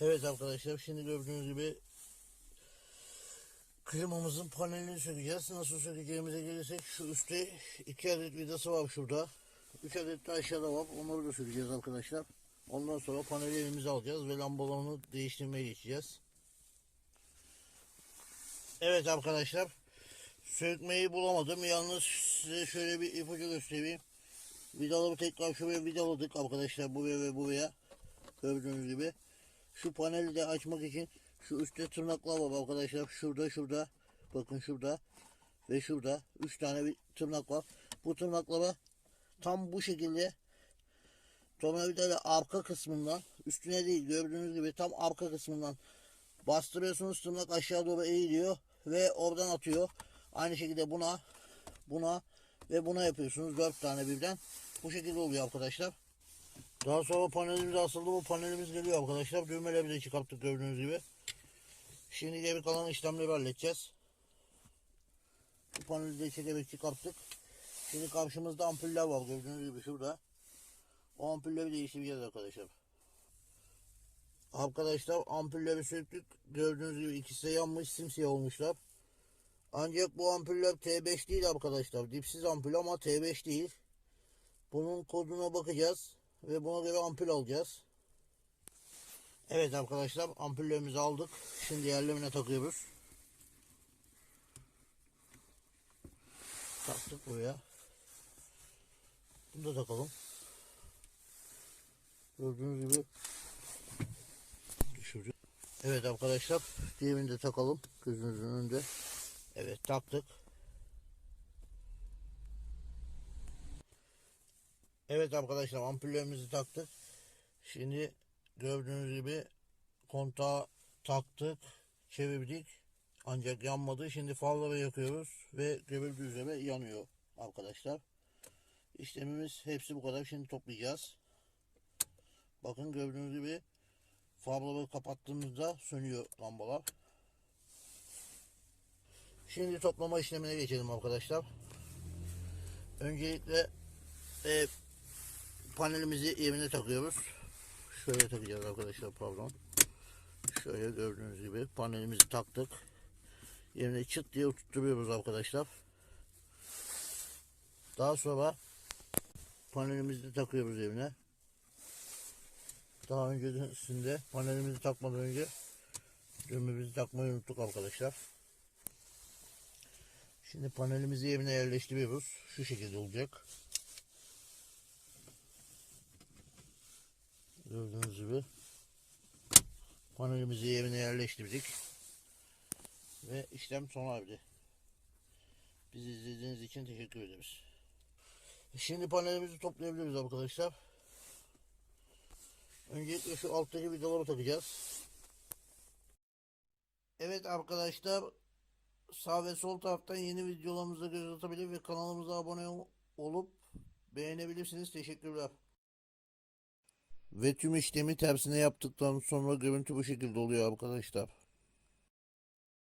Evet arkadaşlar şimdi gördüğünüz gibi klimamızın panelini sökeceğiz. Nasıl sökeceğimize gelirsek şu üstte iki adet vidası var şurada. Üç adet de aşağıda var. Onları da sökeceğiz arkadaşlar. Ondan sonra paneli elimize alacağız ve lambalarını değiştirmeye geçeceğiz. Evet arkadaşlar sökmeyi bulamadım. Yalnız size şöyle bir ipucu göstereyim. Vidaları tekrar şuraya vidaladık arkadaşlar buraya ve buraya. Gördüğünüz gibi. Şu paneli de açmak için şu üstte tırnaklar var arkadaşlar. Şurada şurada. Bakın şurada. Ve şurada. Üç tane bir tırnak var. Bu tırnaklara tam bu şekilde tornavidayla arka kısmından üstüne değil gördüğünüz gibi tam arka kısmından bastırıyorsunuz tırnak aşağı doğru eğiliyor ve oradan atıyor. Aynı şekilde buna buna ve buna yapıyorsunuz. Dört tane birden. Bu şekilde oluyor arkadaşlar. Daha sonra panelimiz asıldı. Bu panelimiz geliyor arkadaşlar. Düğmeleri de çıkarttık gördüğünüz gibi. Şimdi geri kalan işlemleri halledeceğiz. Bu paneli de çekerek çıkarttık. Şimdi karşımızda ampuller var gördüğünüz gibi şurada. O ampulleri değiştireceğiz arkadaşlar. Arkadaşlar ampulleri söktük. Gördüğünüz gibi ikisi de yanmış simsiyah olmuşlar. Ancak bu ampuller T5 değil arkadaşlar. Dipsiz ampul ama T5 değil. Bunun koduna bakacağız ve buna göre ampul alacağız. Evet arkadaşlar ampullerimizi aldık. Şimdi yerlerine takıyoruz. Taktık buraya. Bunu da takalım. Gördüğünüz gibi düşürdük. Evet arkadaşlar diğerini de takalım gözünüzün önünde. Evet taktık. Evet arkadaşlar ampullerimizi taktık. Şimdi gördüğünüz gibi kontağı taktık, çevirdik. Ancak yanmadı. Şimdi farları yakıyoruz ve görüldüğü üzere yanıyor arkadaşlar. İşlemimiz hepsi bu kadar. Şimdi toplayacağız. Bakın gördüğünüz gibi farları kapattığımızda sönüyor lambalar. Şimdi toplama işlemine geçelim arkadaşlar. Öncelikle e, panelimizi yerine takıyoruz. Şöyle takacağız arkadaşlar pardon. Şöyle gördüğünüz gibi panelimizi taktık. Yerine çıt diye oturtuyoruz arkadaşlar. Daha sonra panelimizi takıyoruz yerine. Daha öncesinde panelimizi takmadan önce düğmemizi takmayı unuttuk arkadaşlar. Şimdi panelimizi yerine yerleştiriyoruz. Şu şekilde olacak. Gördüğünüz gibi panelimizi yerine yerleştirdik. Ve işlem sona erdi. Bizi izlediğiniz için teşekkür ederiz. Şimdi panelimizi toplayabiliriz arkadaşlar. Öncelikle şu alttaki vidaları takacağız. Evet arkadaşlar sağ ve sol taraftan yeni videolarımıza göz atabilir ve kanalımıza abone ol- olup beğenebilirsiniz. Teşekkürler. Ve tüm işlemi tersine yaptıktan sonra görüntü bu şekilde oluyor arkadaşlar.